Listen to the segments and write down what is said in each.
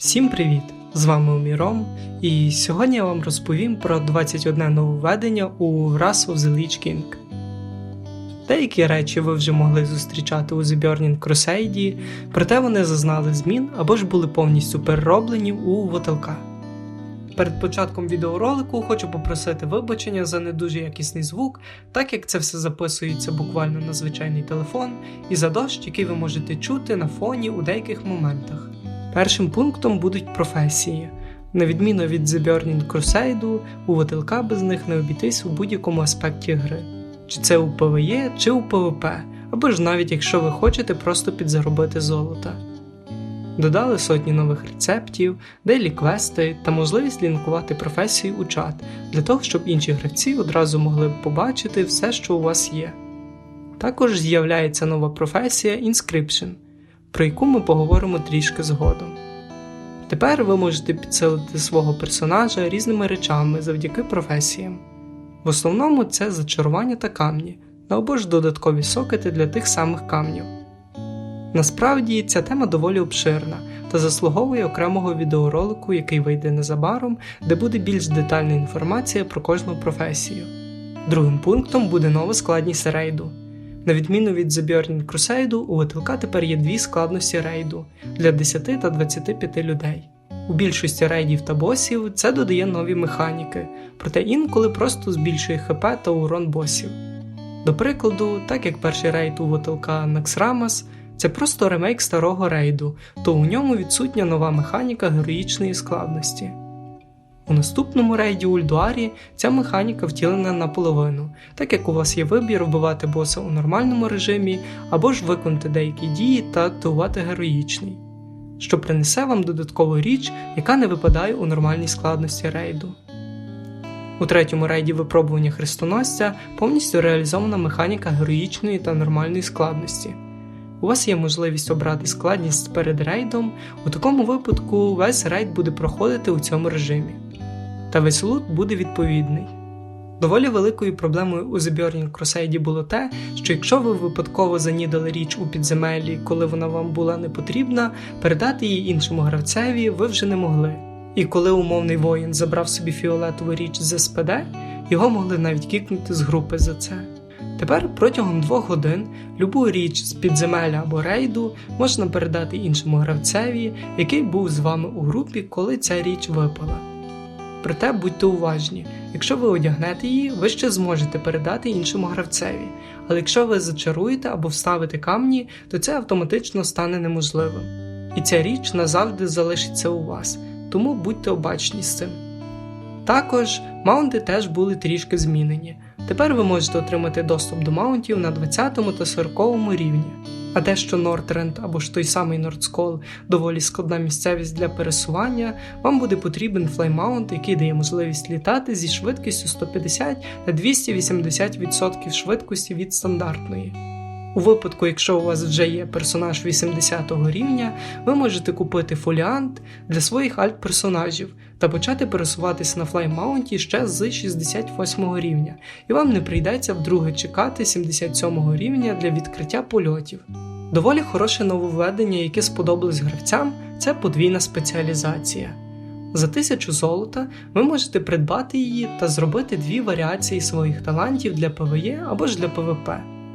Всім привіт! З вами Уміром, і сьогодні я вам розповім про 21 нововведення у Wrath of the Lich King. Деякі речі ви вже могли зустрічати у The Burning Crusade, проте вони зазнали змін або ж були повністю перероблені у Вотелка. Перед початком відеоролику хочу попросити вибачення за не дуже якісний звук, так як це все записується буквально на звичайний телефон, і за дощ, який ви можете чути на фоні у деяких моментах. Першим пунктом будуть професії. На відміну від The Burning Crusade, у ВТЛК без них не обійтись у будь-якому аспекті гри. Чи це у PvE, чи у PvP, або ж навіть якщо ви хочете просто підзаробити золото. Додали сотні нових рецептів, дейлі квести та можливість лінкувати професії у чат для того, щоб інші гравці одразу могли б побачити все, що у вас є. Також з'являється нова професія Inscription, про яку ми поговоримо трішки згодом. Тепер ви можете підсилити свого персонажа різними речами завдяки професіям. В основному це зачарування та камні, або ж додаткові сокети для тих самих камнів. Насправді ця тема доволі обширна та заслуговує окремого відеоролику, який вийде незабаром, де буде більш детальна інформація про кожну професію. Другим пунктом буде нова складність рейду. На відміну від The Burning Crusade, у ВТЛК тепер є дві складності рейду для 10 та 25 людей. У більшості рейдів та босів це додає нові механіки, проте інколи просто збільшує ХП та урон босів. До прикладу, так як перший рейд у ВТЛК Naxxramas це просто ремейк старого рейду, то у ньому відсутня нова механіка героїчної складності. У наступному рейді Ульдуарі ця механіка втілена наполовину, так як у вас є вибір вбивати боса у нормальному режимі або ж виконати деякі дії та активувати героїчний, що принесе вам додаткову річ, яка не випадає у нормальній складності рейду. У третьому рейді випробування хрестоносця повністю реалізована механіка героїчної та нормальної складності. У вас є можливість обрати складність перед рейдом, у такому випадку весь рейд буде проходити у цьому режимі. Та весь лут буде відповідний. Доволі великою проблемою у The Burning Crusade було те, що якщо ви випадково занідали річ у підземеллі, коли вона вам була не потрібна, передати її іншому гравцеві ви вже не могли. І коли умовний воїн забрав собі фіолетову річ з СПД, його могли навіть кікнути з групи за це. Тепер протягом двох годин любу річ з підземелля або рейду можна передати іншому гравцеві, який був з вами у групі, коли ця річ випала. Проте будьте уважні, якщо ви одягнете її, ви ще зможете передати іншому гравцеві, але якщо ви зачаруєте або вставите камні, то це автоматично стане неможливим. І ця річ назавжди залишиться у вас, тому будьте обачні з цим. Також маунти теж були трішки змінені. Тепер ви можете отримати доступ до маунтів на 20 та 40 рівні. А те, що Нортренд або ж той самий Нордскол доволі складна місцевість для пересування, вам буде потрібен флаймаунт, який дає можливість літати зі швидкістю 150 та 280% швидкості від стандартної. У випадку, якщо у вас вже є персонаж 80 рівня, ви можете купити фоліант для своїх альт-персонажів та почати пересуватися на флаймаунті ще з 68 рівня, і вам не прийдеться вдруге чекати 77 рівня для відкриття польотів. Доволі хороше нововведення, яке сподобалось гравцям, це подвійна спеціалізація. За 1000 золота ви можете придбати її та зробити дві варіації своїх талантів для ПВЕ або ж для ПВП.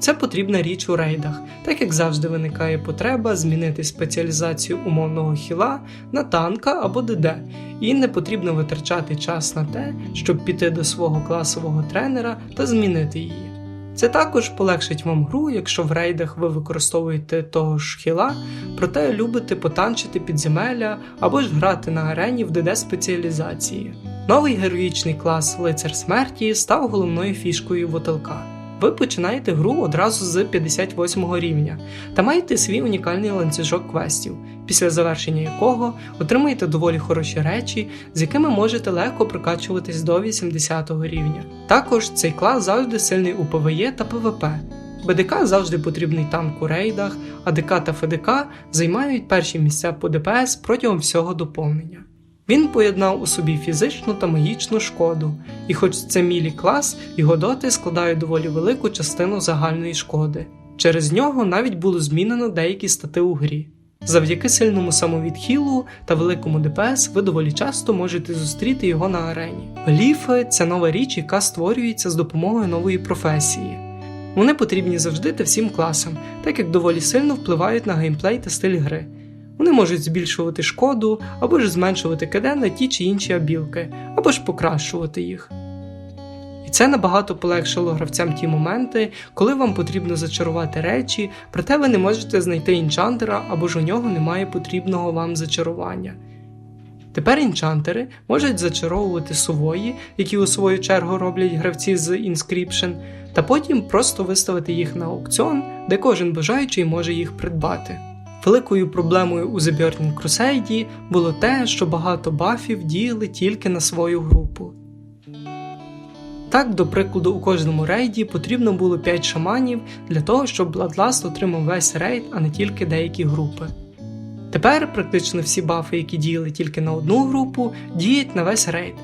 Це потрібна річ у рейдах, так як завжди виникає потреба змінити спеціалізацію умовного хіла на танка або ДД, і не потрібно витрачати час на те, щоб піти до свого класового тренера та змінити її. Це також полегшить вам гру, якщо в рейдах ви використовуєте того ж хіла, проте любите потанчити підземелля або ж грати на арені в ДД спеціалізації. Новий героїчний клас Лицар смерті став головною фішкою Вотелка. Ви починаєте гру одразу з 58 рівня та маєте свій унікальний ланцюжок квестів, після завершення якого отримаєте доволі хороші речі, з якими можете легко прокачуватись до 80 рівня. Також цей клас завжди сильний у ПВЕ та ПВП. БДК завжди потрібний танк у рейдах, а ДК та ФДК займають перші місця по ДПС протягом всього доповнення. Він поєднав у собі фізичну та магічну шкоду, і хоч це мілі клас, його доти складають доволі велику частину загальної шкоди. Через нього навіть було змінено деякі стати у грі. Завдяки сильному самовідхилу та великому ДПС ви доволі часто можете зустріти його на арені. Гліфи це нова річ, яка створюється з допомогою нової професії. Вони потрібні завжди та всім класам, так як доволі сильно впливають на геймплей та стиль гри. Вони можуть збільшувати шкоду або ж зменшувати КД на ті чи інші абілки, або ж покращувати їх. І це набагато полегшило гравцям ті моменти, коли вам потрібно зачарувати речі, проте ви не можете знайти інчантера або ж у нього немає потрібного вам зачарування. Тепер інчантери можуть зачаровувати сувої, які у свою чергу роблять гравці з Inscription, та потім просто виставити їх на аукціон, де кожен бажаючий може їх придбати. Великою проблемою у The Burning Crusade було те, що багато бафів діяли тільки на свою групу. Так, до прикладу, у кожному рейді потрібно було 5 шаманів для того, щоб Bloodlust отримав весь рейд, а не тільки деякі групи. Тепер практично всі бафи, які діяли тільки на одну групу, діють на весь рейд,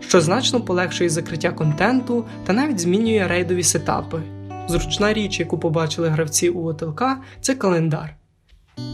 що значно полегшує закриття контенту та навіть змінює рейдові сетапи. Зручна річ, яку побачили гравці у ОТЛК, це календар.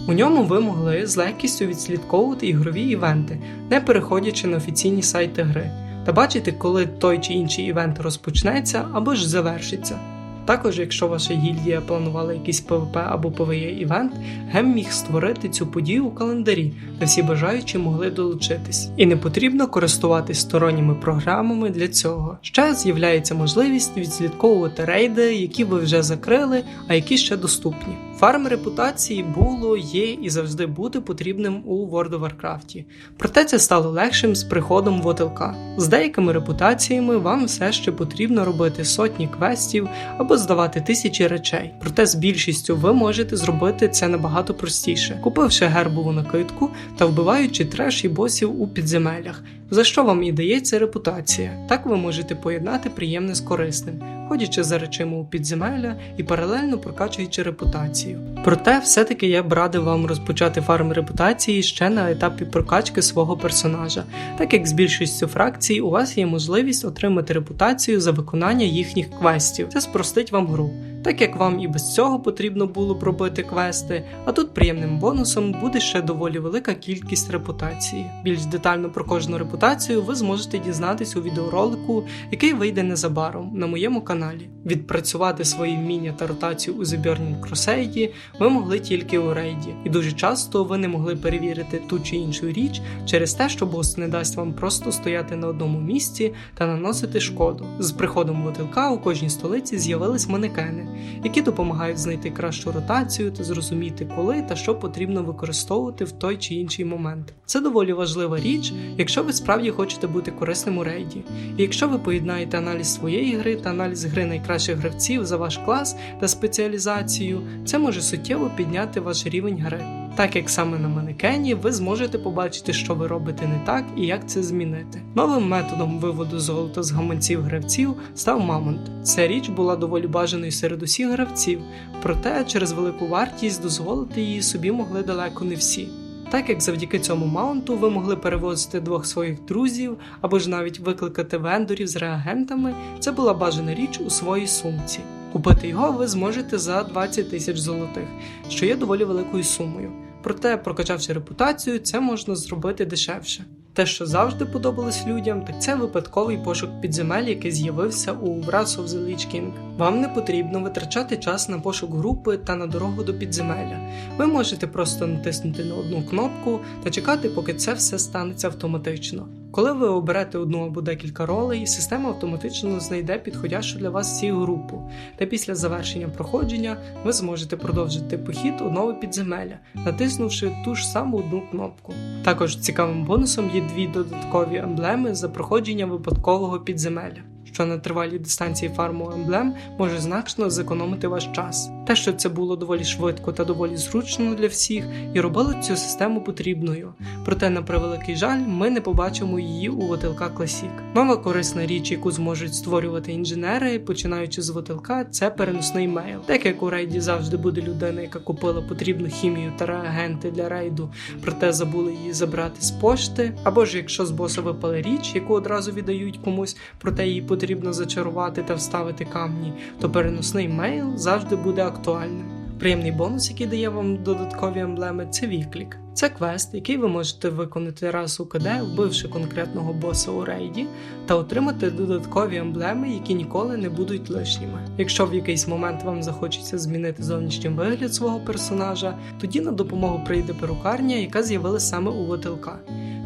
У ньому ви могли з легкістю відслідковувати ігрові івенти, не переходячи на офіційні сайти гри, та бачити, коли той чи інший івент розпочнеться або ж завершиться. Також, якщо ваша гільдія планувала якийсь PvP або PvE івент, гем міг створити цю подію у календарі, де всі бажаючі могли долучитись. І не потрібно користуватись сторонніми програмами для цього. Ще з'являється можливість відслідковувати рейди, які ви вже закрили, а які ще доступні. Фарм репутації було, є і завжди буде потрібним у World of Warcraft. Проте це стало легшим з приходом в ОТЛК. З деякими репутаціями вам все ще потрібно робити сотні квестів або здавати тисячі речей. Проте з більшістю ви можете зробити це набагато простіше, купивши гербову накидку та вбиваючи треш і босів у підземеллях, за що вам і дається репутація. Так ви можете поєднати приємне з корисним, ходячи за речами у підземелля і паралельно прокачуючи репутацію. Проте, все-таки я б радив вам розпочати фарм репутації ще на етапі прокачки свого персонажа, так як з більшістю фракцій у вас є можливість отримати репутацію за виконання їхніх квестів. Це спростить вам гру. Так як вам і без цього потрібно було б робити квести, а тут приємним бонусом буде ще доволі велика кількість репутації. Більш детально про кожну репутацію ви зможете дізнатись у відеоролику, який вийде незабаром на моєму каналі. Відпрацювати свої вміння та ротацію у The Burning Crusade ви могли тільки у рейді, і дуже часто ви не могли перевірити ту чи іншу річ через те, що бос не дасть вам просто стояти на одному місці та наносити шкоду. З приходом в ОТЛК у кожній столиці з'явились манекени які допомагають знайти кращу ротацію та зрозуміти, коли та що потрібно використовувати в той чи інший момент. Це доволі важлива річ, якщо ви справді хочете бути корисним у рейді. І якщо ви поєднаєте аналіз своєї гри та аналіз гри найкращих гравців за ваш клас та спеціалізацію, це може суттєво підняти ваш рівень гри. Так як саме на манекені ви зможете побачити, що ви робите не так і як це змінити. Новим методом виводу золота з гаманців гравців став Мамонт. Ця річ була доволі бажаною серед усіх гравців, проте через велику вартість дозволити її собі могли далеко не всі. Так як завдяки цьому маунту ви могли перевозити двох своїх друзів або ж навіть викликати вендорів з реагентами, це була бажана річ у своїй сумці. Купити його ви зможете за 20 тисяч золотих, що є доволі великою сумою. Проте, прокачавши репутацію, це можна зробити дешевше. Те, що завжди подобалось людям, так це випадковий пошук підземель, який з'явився у Wrath of the Lich King. Вам не потрібно витрачати час на пошук групи та на дорогу до підземелля. Ви можете просто натиснути на одну кнопку та чекати, поки це все станеться автоматично. Коли ви оберете одну або декілька ролей, система автоматично знайде підходящу для вас цю групу, та після завершення проходження ви зможете продовжити похід у нове підземелля, натиснувши ту ж саму одну кнопку. Також цікавим бонусом є дві додаткові емблеми за проходження випадкового підземелля. Що на тривалій дистанції фарму емблем може значно зекономити ваш час. Те, що це було доволі швидко та доволі зручно для всіх, і робило цю систему потрібною. Проте, на превеликий жаль, ми не побачимо її у ВТЛК Classic. Нова корисна річ, яку зможуть створювати інженери, починаючи з ВТЛК, це переносний мейл. Так як у рейді завжди буде людина, яка купила потрібну хімію та реагенти для рейду, проте забули її забрати з пошти. Або ж якщо з боса випала річ, яку одразу віддають комусь, проте її потрібно зачарувати та вставити камні, то переносний мейл завжди буде актуальним. Приємний бонус, який дає вам додаткові емблеми, це відклик. Це квест, який ви можете виконати раз у КД, вбивши конкретного боса у рейді, та отримати додаткові емблеми, які ніколи не будуть лишніми. Якщо в якийсь момент вам захочеться змінити зовнішній вигляд свого персонажа, тоді на допомогу прийде перукарня, яка з'явилася саме у ВТЛК,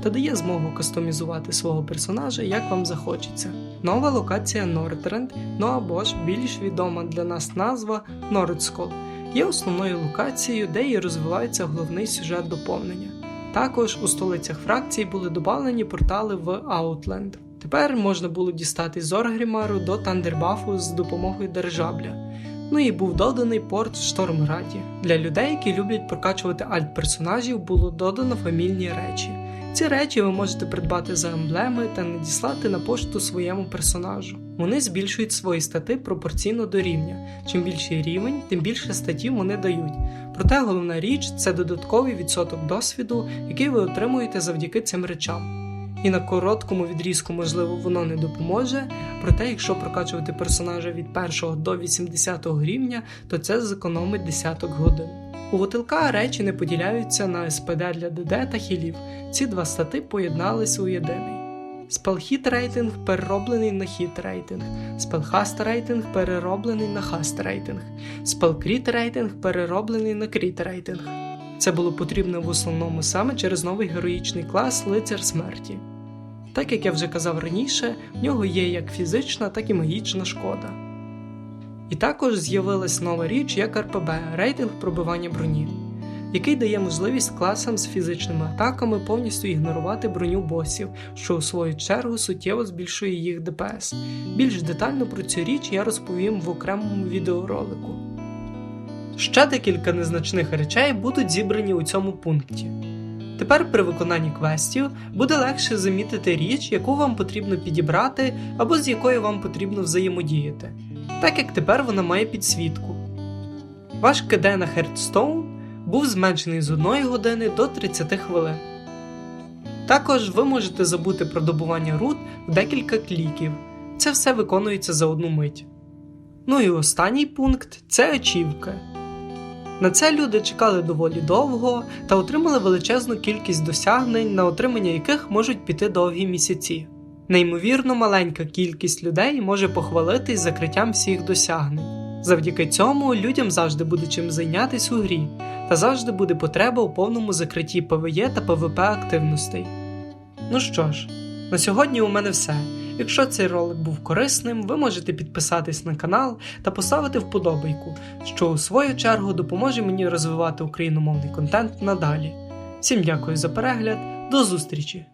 та дає змогу кастомізувати свого персонажа, як вам захочеться. Нова локація Нордренд, ну або ж більш відома для нас назва Нордскол є основною локацією, де і розвивається головний сюжет доповнення. Також у столицях фракції були додавлені портали в Outland. Тепер можна було дістати з Оргрімару до Тандербафу з допомогою держабля. Ну і був доданий порт в Штормграді. Для людей, які люблять прокачувати альт-персонажів, було додано фамільні речі. Ці речі ви можете придбати за емблеми та надіслати на пошту своєму персонажу. Вони збільшують свої стати пропорційно до рівня. Чим більший рівень, тим більше статів вони дають. Проте головна річ це додатковий відсоток досвіду, який ви отримуєте завдяки цим речам. І на короткому відрізку, можливо, воно не допоможе, проте, якщо прокачувати персонажа від 1 до 80 рівня, то це зекономить десяток годин. У ВТЛК речі не поділяються на СПД для ДД та хілів. Ці два стати поєдналися у єдиний. Спелхіт рейтинг перероблений на хіт рейтинг, спелхаст рейтинг перероблений на хаст рейтинг, спелкріт рейтинг перероблений на кріт рейтинг. Це було потрібно в основному саме через новий героїчний клас Лицар смерті. Так як я вже казав раніше, в нього є як фізична, так і магічна шкода. І також з'явилась нова річ як РПБ рейтинг пробивання броні, який дає можливість класам з фізичними атаками повністю ігнорувати броню босів, що у свою чергу суттєво збільшує їх ДПС. Більш детально про цю річ я розповім в окремому відеоролику. Ще декілька незначних речей будуть зібрані у цьому пункті. Тепер при виконанні квестів буде легше замітити річ, яку вам потрібно підібрати або з якою вам потрібно взаємодіяти, так як тепер вона має підсвітку. Ваш КД на Hearthstone був зменшений з 1 години до 30 хвилин. Також ви можете забути про добування рут в декілька кліків. Це все виконується за одну мить. Ну і останній пункт це ачівки. На це люди чекали доволі довго та отримали величезну кількість досягнень, на отримання яких можуть піти довгі місяці. Неймовірно маленька кількість людей може похвалитись закриттям всіх досягнень. Завдяки цьому людям завжди буде чим зайнятися у грі, та завжди буде потреба у повному закритті ПВЕ та ПВП активностей. Ну що ж, на сьогодні у мене все. Якщо цей ролик був корисним, ви можете підписатись на канал та поставити вподобайку, що у свою чергу допоможе мені розвивати україномовний контент надалі. Всім дякую за перегляд, до зустрічі!